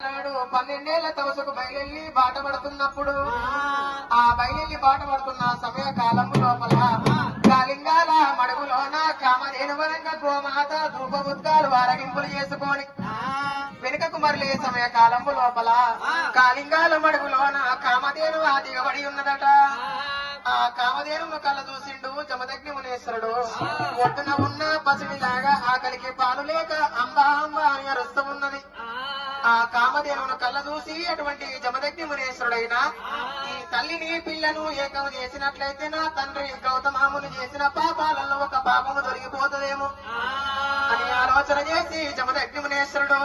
నాడు పన్నెండేళ్ళ తవసుకు బయలెల్లి బాట పడుతున్నప్పుడు ఆ. బయలెల్లి బాట పడుతున్న సమయ కాలము లోపల కాలింగాల మడుగులోన కామధేను వరంగా గోమాత ధూపబుద్ధాలు వారగింపులు చేసుకొని వెనుకకు మరలే సమయ కాలము లోపల కాలింగాల మడుగులోన కామధేను ఆ దిగబడి ఉన్నదట. ఆ. కామధేనును కళ్ళ చూసిండు జమదగ్ని మునేశ్వరుడు ఒడ్డున ఉన్న పసిడిలాగా ఆకలికి పాలు లేక అంబా అంబా అని అరుస్తూ ఉన్నది. ఆ కామదేవుని కళ్ళ చూసి అటువంటి జమదగ్ని మునేశ్వరుడైన ఈ తల్లిని పిల్లను ఏకం చేసినట్లయితే నా తండ్రి గౌతమామును చేసిన పాపాలలో ఒక పాపము దొరికిపోతుందేమో అని ఆలోచన చేసి జమదగ్ని మునేశ్వరుడు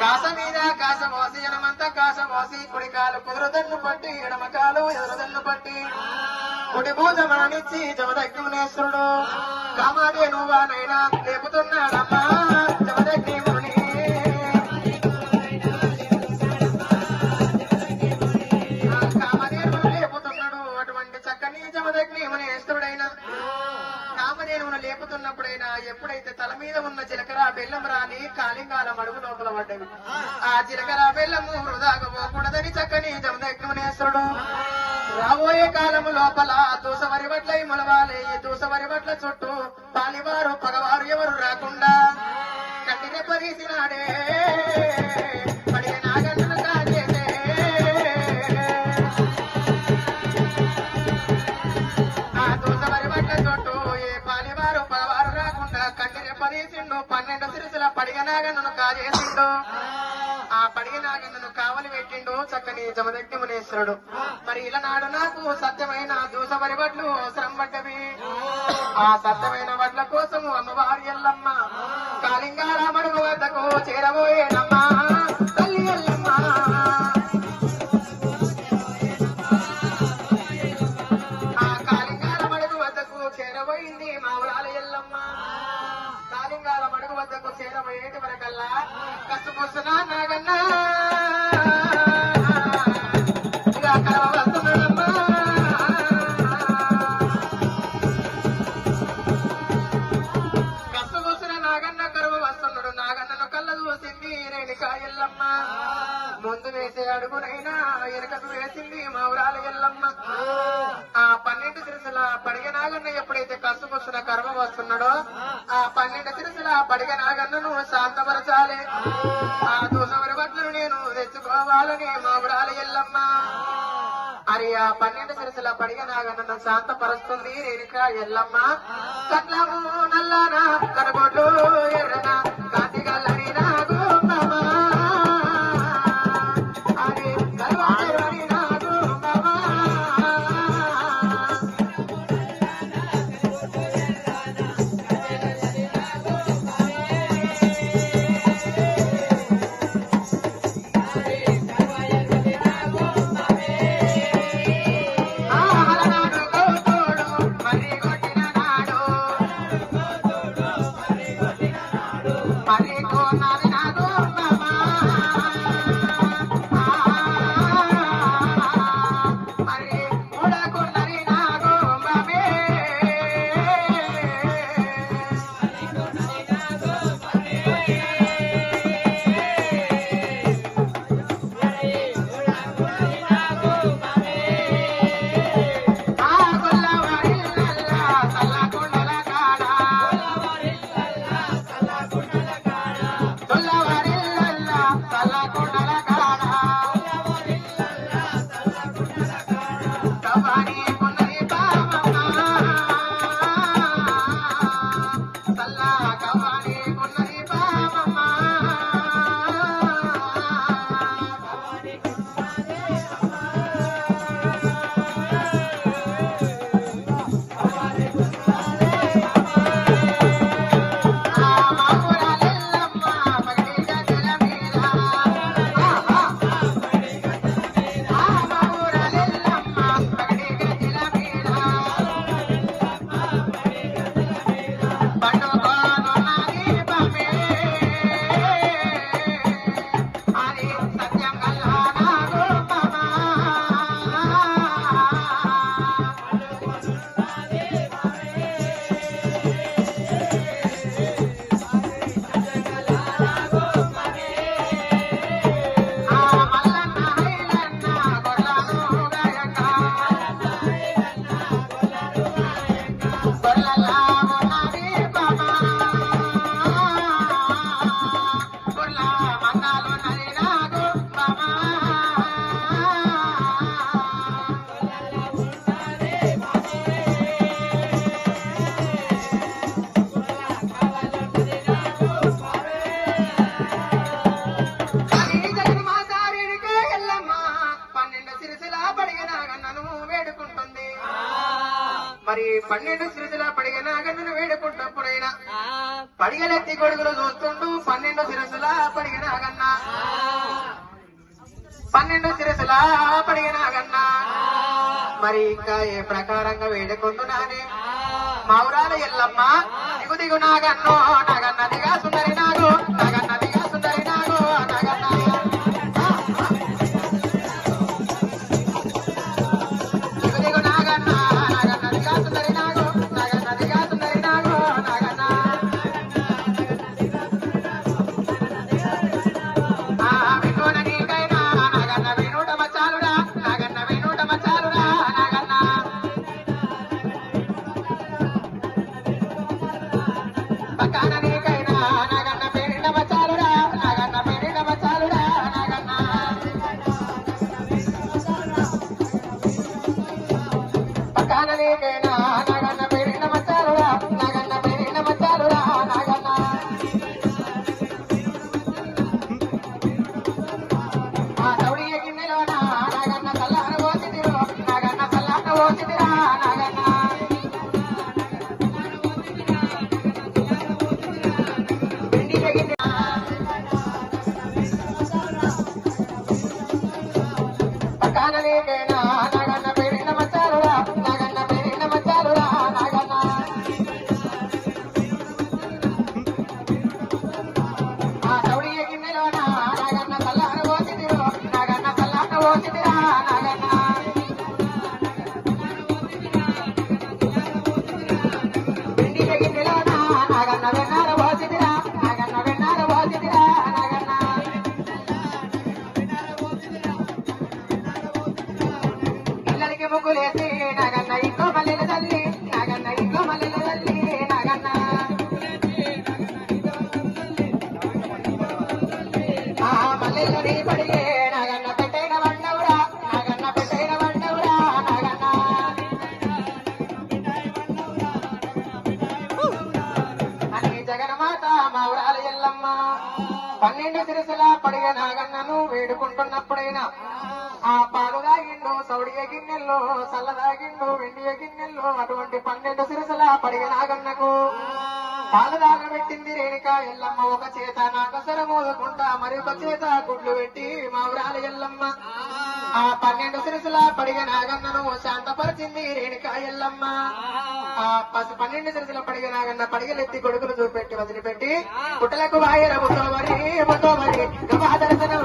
కాస మీద కాస మోసి జనమంతా కాస మోసి కుడి కాలు కుదురుదన్ను పట్టి ఎడమ కాలు ఎదురుదన్ను పట్టి కుడి భూజమానిచ్చి జమదగ్ని మునేశ్వరుడు కామాధేను వానైనా లేపుతున్నాడమ్మా. పడ్డవి ఆ సత్తమైన వడ్ల కోసము అమ్మవారి ఎల్లమ్మ. కాలింగాల వద్దకు చేరబోయేనమ్మా. మరి ఆ పన్నెండు సిరసల పడిగ నాగన్నను శాంతపరుస్తుంది రేణుక ఎల్లమ్మ. కట్లము నల్లనా కనబొడ్లు ఎర్రనా. మరి పన్నెండు సిరిసిల పడిగల అగన్ను వేడుకుంటప్పుడైనా. పడిగలెత్తి కొడుకులు చూస్తుండు పన్నెండు సిరసుల పడిగిన అగన్న పన్నెండు సిరసుల పడిగన అగన్న మరి ఇంకా ఏ ప్రకారంగా వేడుకుంటున్నానే? మౌరాలు ఎల్లమ్మ దిగు దిగు నాగన్నో నాగన్నదిగా Amen. పడిగ నాగన్నను శాంతపరిచింది రేణుకా ఎల్లమ్మ. ఆ. పసు పన్నెండు సిరిసిల పడిగా నాగన్న పడిగలెత్తి కొడుకులు చూపెట్టి వదిలిపెట్టి పుట్టలకు వాయర ముసోమరి ముసోమరి దర్శనం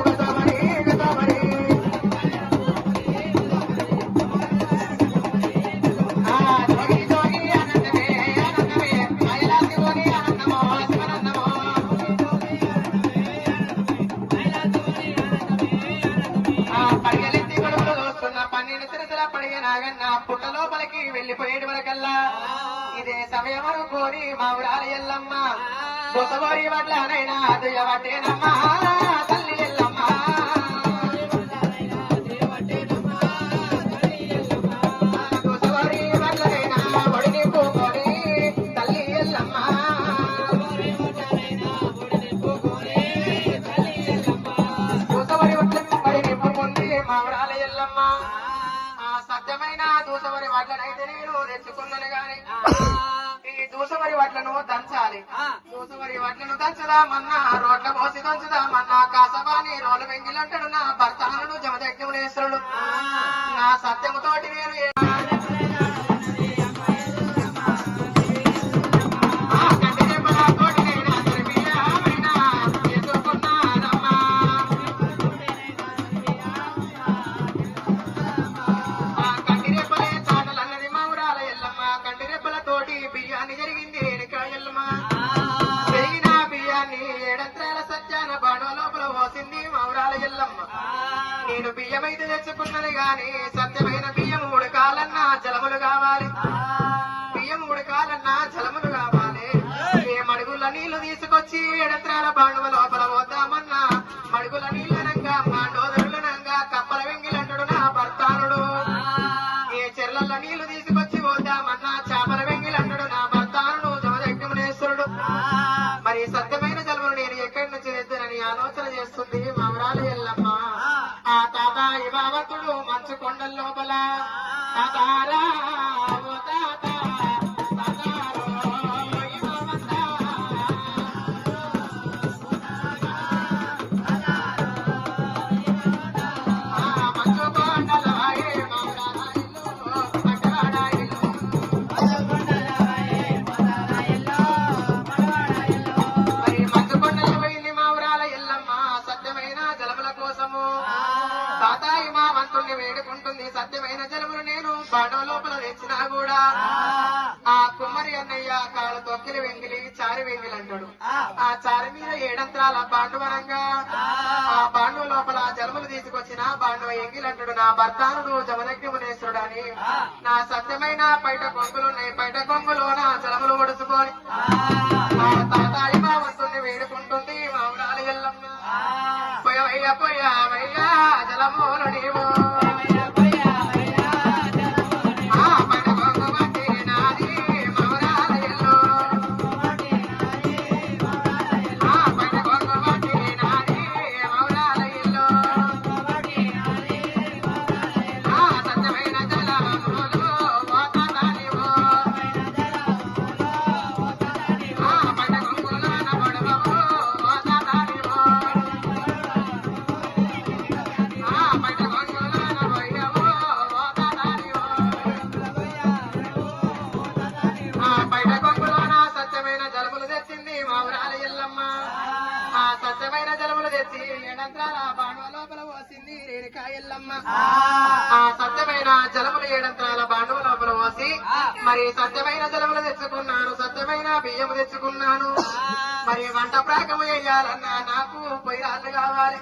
ఎల్లమ్మట్లనైనా దిగవట్టేనమ్మా తల్లి ఎల్లమ్మ సత్యమైన దూసవరి వడ్లనైతే నేను రెచ్చుకున్నాను కానీ దూసవరి వడ్లను దంచాలి. దూసవరి వడ్లను దంచదా మన్న రోడ్ల పోసి దంచదా మన్న కాసవాణి రోడ్ల వెంగిలంటాడు నా భర్తను జమదగ్నేశ్వరుడు నా సత్యముతోటి నేను ఆ చారి మీద ఏడంత్రాల పాండువనంగా ఆ. పాండు లోపల జలములు తీసుకొచ్చిన పాండవ ఎంగిలి అంటాడు నా భర్తానుడు జమదగ్నిమునేశ్వరుడు అని. నా సత్యమైన పైట కొంగులున్నాయి పైట కొంగులో నా జలములు ఒడుచుకొని తాతాయి భావంతుణ్ణి వేడుకుంటుంది మామూలు ఎల్లమ్మ. పోయవయ్య పోయవయ్య ఆ సత్యమైన జలములు ఏడంత్రాల బాండవ లోపల పోసి మరి సత్యమైన జలములు తెచ్చుకున్నాను సత్యమైన బియ్యము తెచ్చుకున్నాను. మరి వంట ప్రాకము వేయాలన్నా నాకు పొయ్యిరాళ్ళు కావాలి.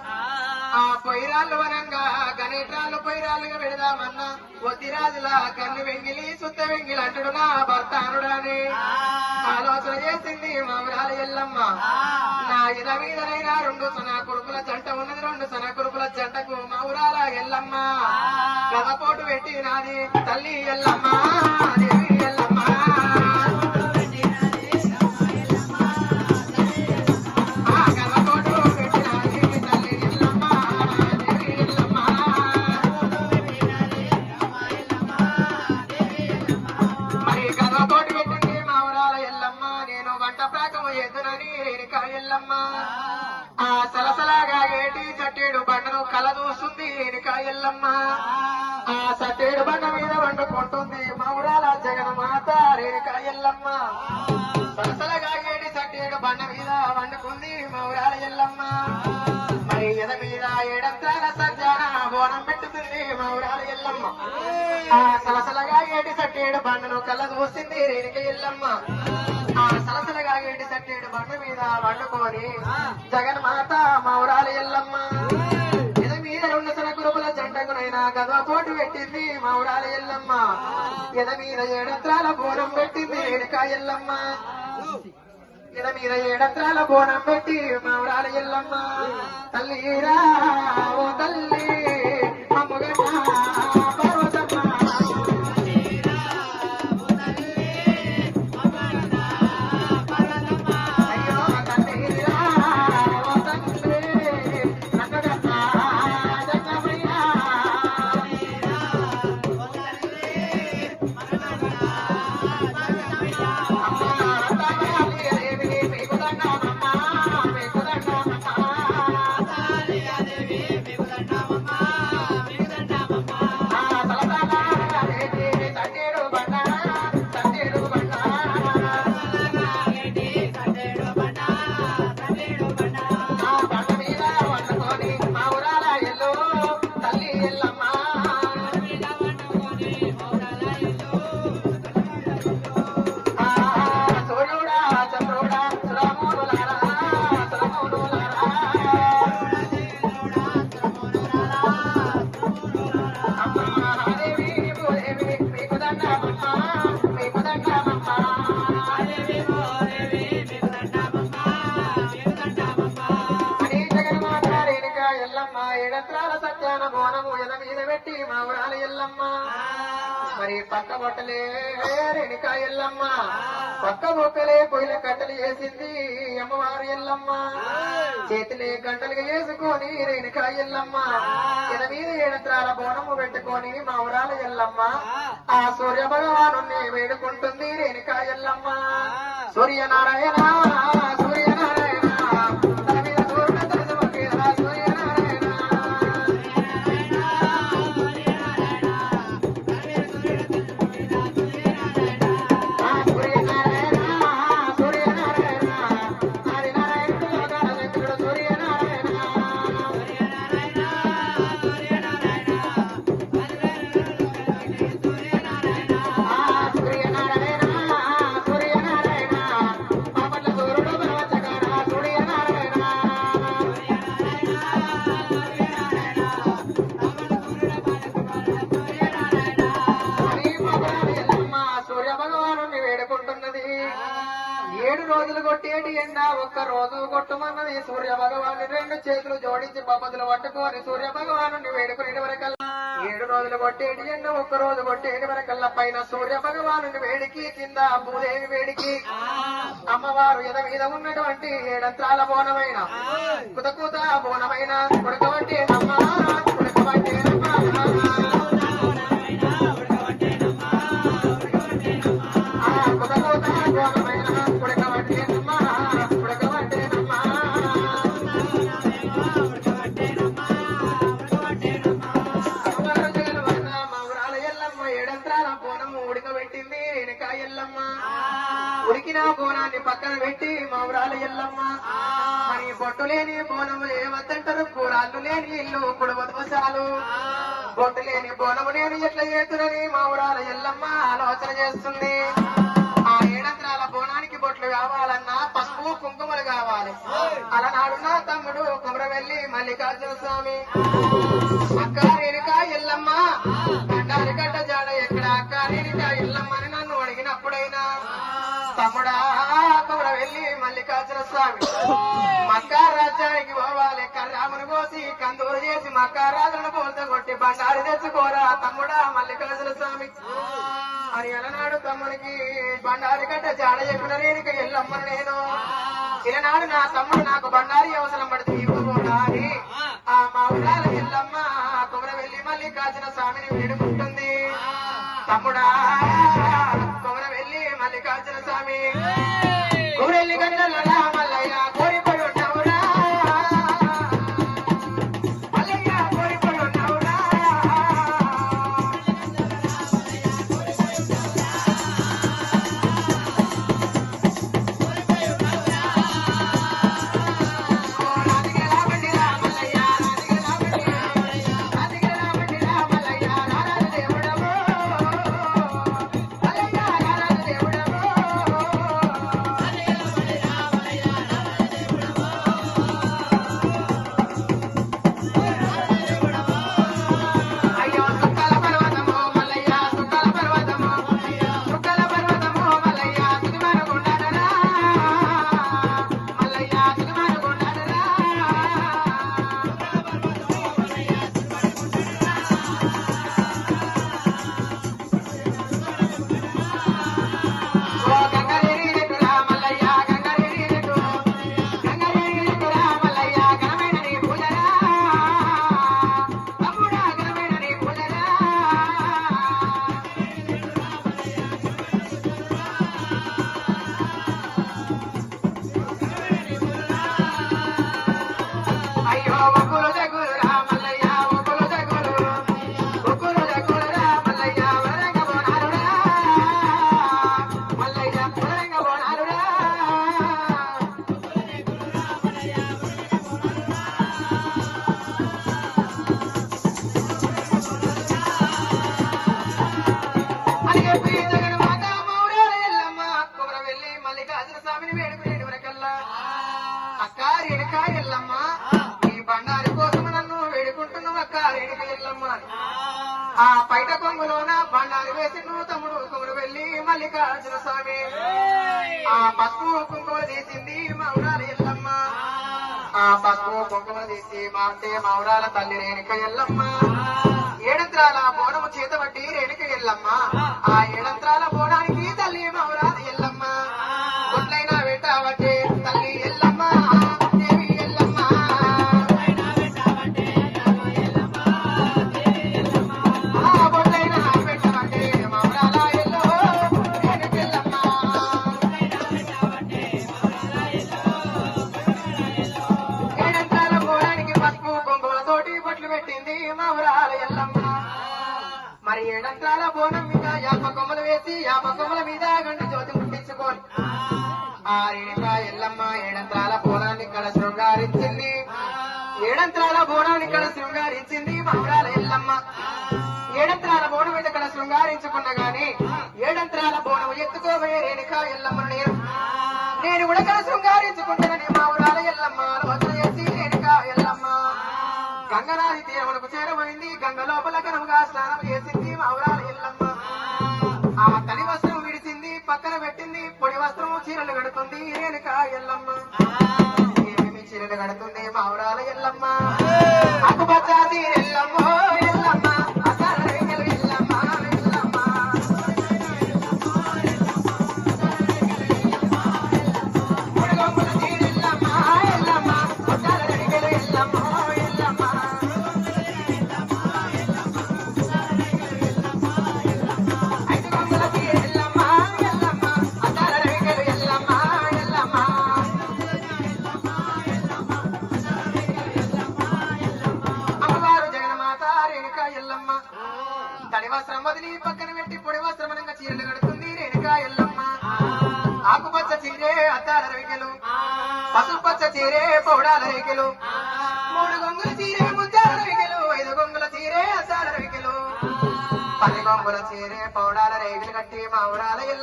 ఆ. పొయ్యిరాళ్ళు వనంగా గణేట్రాళ్ళు పొయ్యిరాళ్ళుగా పెడదామన్నా ఒత్తిరాజుల కన్ను వెంగిలి సుత్త వెంగిలి అంటాడు నా భర్త అనుడని. ఆలోచన చేసింది మా ఊరాల ఎల్లమ్మ నా రెండు సన కొడుకుల జంట ఉన్నది రెండు సన కొడుకుల జంటకు మా ఊరాల ఎల్లమ్మ గదపోటు పెట్టి నాది తల్లి ఎల్లమ్మ. పెట్టుతుంది మా ఊరాల ఎల్లమ్మ. ఆ. సలసలగా ఏటి సట్టేడు బండను కళ్ళ చూసింది రేణుక ఎల్లమ్మ. ఆ సలసలగా ఏటి సట్టేడు బండ మీద వండుకొని జగన్మాత మౌరాల ఎల్లమ్మ. ఎద మీద రెండు సన కురుపుల జంటకునైనా గదవ పోటు పెట్టింది మౌరాల ఎల్లమ్మ. ఎద మీద ఏడంత్రాల బోనం పెట్టింది రేణుక ఎల్లమ్మ. ఎద మీద ఏడంత్రాల బోనం పెట్టి మౌరాల ఎల్లమ్మ. తల్లిరా బొక్కలే పొయ్యిల కట్టలు వేసింది అమ్మవారు ఎల్లమ్మ. చేతిలే గంటలుగా వేసుకొని రేణుక ఎల్లమ్మ. ఎద మీద ఏడంత్రాల బోనము పెట్టుకొని మా ఊరాల ఎల్లమ్మ. ఆ. సూర్య భగవాను వేడుకుంటుంది రేణుక ఎల్లమ్మ. సూర్యనారాయణ కోరి సూర్య భగవాను వేడుకునేటి వరకల్లా. ఏడు రోజులు కొట్టేటి ఎన్న ఒక్క రోజు కొట్టేటి వరకల్లా. పైన సూర్య భగవాను వేడికి కింద భూదేవి వేడికి. అమ్మవారు ఎద మీద ఉన్నటువంటి ఏడంత్రాల బోనమైన కుతకూత బోనమైన కొడుకవంటి అమ్మ మరి బొట్టు లేని బోనము లేవద్దంటారు కూరాళ్ళు లేని ఇల్లు కుడవదోసాలు బొట్టు లేని బోనము నేను ఎట్లా చేతురని మా ఊరాల ఎల్లమ్మ ఆలోచన చేస్తుంది. ఆ. ఏడంత్రాల బోనానికి బొట్లు కావాలన్నా పసుపు కుంకుమలు కావాలి. అలనాడున్న తమ్ముడు కుమరవెల్లి మల్లికార్జున స్వామి. అక్క రేణుక ఎల్లమ్మ. కట్టాలి కట్ట జా కాల్చిన స్వామి మక్కా రాజ్యానికి పోవాలి కర్రామును పోసి కందూరు చేసి మక్కా రాజులను పోల్చగొట్టి బండారు తెచ్చుకోరా తమ్ముడా మల్లికార్జున స్వామి అని ఎలనాడు తమ్మునికి బండారి కట్ట జాడ చెప్పిన రేణుక ఎల్లమ్మను నేను. చిన్ననాడు నా తమ్ముడు నాకు బండారి అవసరం పడితే ఇవ్వకూడా అని. ఆ మా ఉడాల ఎల్లమ్మ కుమర వెళ్ళి మల్లికార్జున స్వామిని వేడుకు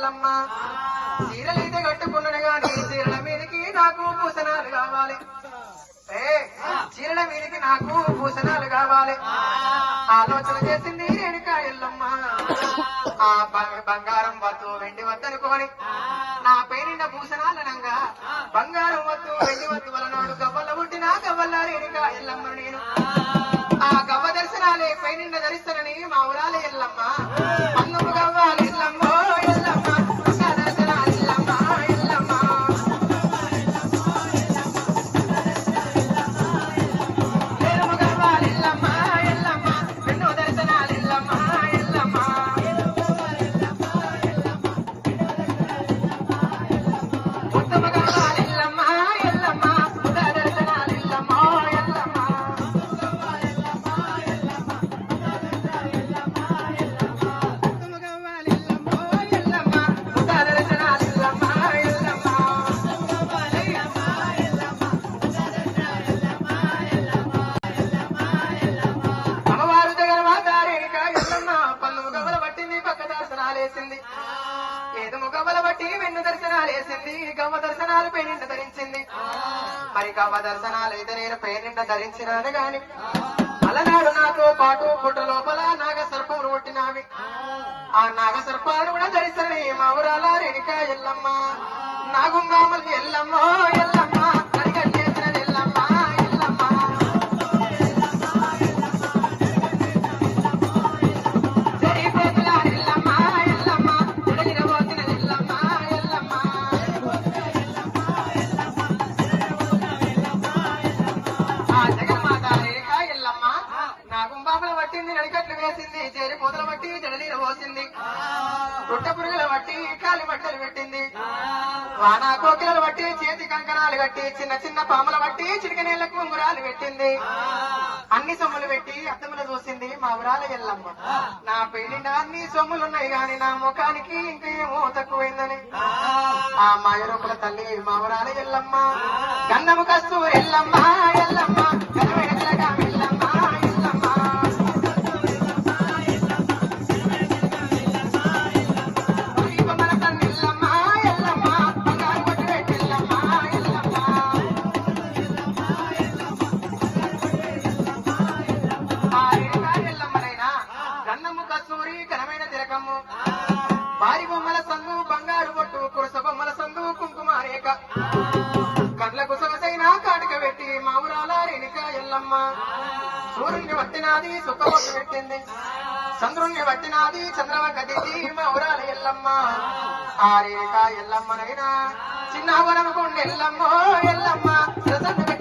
ఊరాల చీరలైతే కట్టుకున్నాను గాని చీరల మీదకి నాకు పూసనాలు కావాలి. ఏ, చీరల మీదకి నాకు పూసనాలు కావాలి. ఆలోచన చేసింది రేణుక ఎల్లమ్మ. ఆ బంగారం వద్దు వెండి వద్దనుకోని నా పేరిన పూసనాలనంగా బంగారం వద్దు వెండి వద్దు వలనాడు గవ్వల పుట్టిన గవ్వల రేణుక ఎల్లమ్మ నేను. పేనిండ గాని. అలనాడు నాతో పాటు పుట్ట లోపల నాగ సర్పములు పుట్టినావి. ఆ నాగ సర్పాలు కూడా ధరిస్తానని మా ఊరాల రేణుక ఎల్లమ్మ. నాగుంగామల్ని ఎల్లమ్మ. నడికట్లు వేసింది చేరి పూతల బట్టి జడలీర పోసింది. పుట్ట పురుగుల బట్టి కాలి బట్టలు పెట్టింది. వానా కోకిలలు బట్టి చేతి కంకణాలు కట్టి చిన్న చిన్న పాముల బట్టి చిటికనీళ్ళకు ఉంగురాలు పెట్టింది. అన్ని సొమ్ములు పెట్టి అద్దములు చూసింది మా ఉరాల ఎల్లమ్మ. నా పెళ్ళిన అన్ని సొమ్ములున్నాయి గాని నా ముఖానికి ఇంకేమో తక్కువైందని. ఆ మాయరూపుల తల్లి మా ఉరాల ఎల్లమ్మ. గంధము కస్తూ ఎల్లమ్మ ఎల్లమ్మ. కుంకుమ రేఖ కళ్ళకు సొగసైన కాటిక పెట్టి మావురాల రేణిక ఎల్లమ్మ. సూర్యుని వట్టినాది సుఖబొట్టు పెట్టింది. చంద్రుణ్ణి వట్టినాది చంద్రమ దిద్ది మావురాల ఎల్లమ్మ. ఆ రేణిక ఎల్లమ్మనైనా చిన్న కొండ ఎల్లమ్మ. ఎల్లమ్మ రసన్ను ఎల్లమ్మ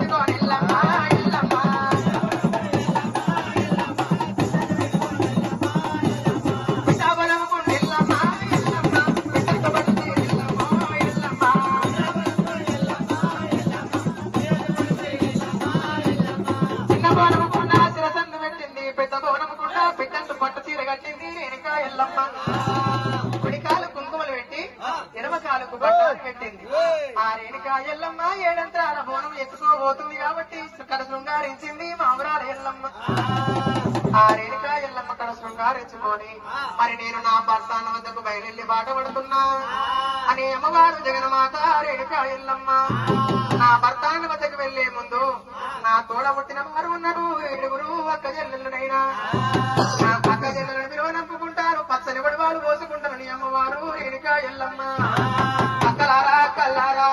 బాధపడుతున్నా పడుతున్నా. అని అమ్మవారు జగన్మాత రేణుక ఎల్లమ్మ నా భర్తాన వద్దకు వెళ్ళే ముందు నా తోడ పుట్టిన వారు ఉన్నారు. ఏడుగురు అక్క చెల్లెళ్ళనైనా. నా అక్క చెల్లెలను విలువ నంపుకుంటారు పచ్చని వాళ్ళు పోసుకుంటారు నీ అమ్మవారు రేణుక ఎల్లమ్మ అక్కలారా కల్లారా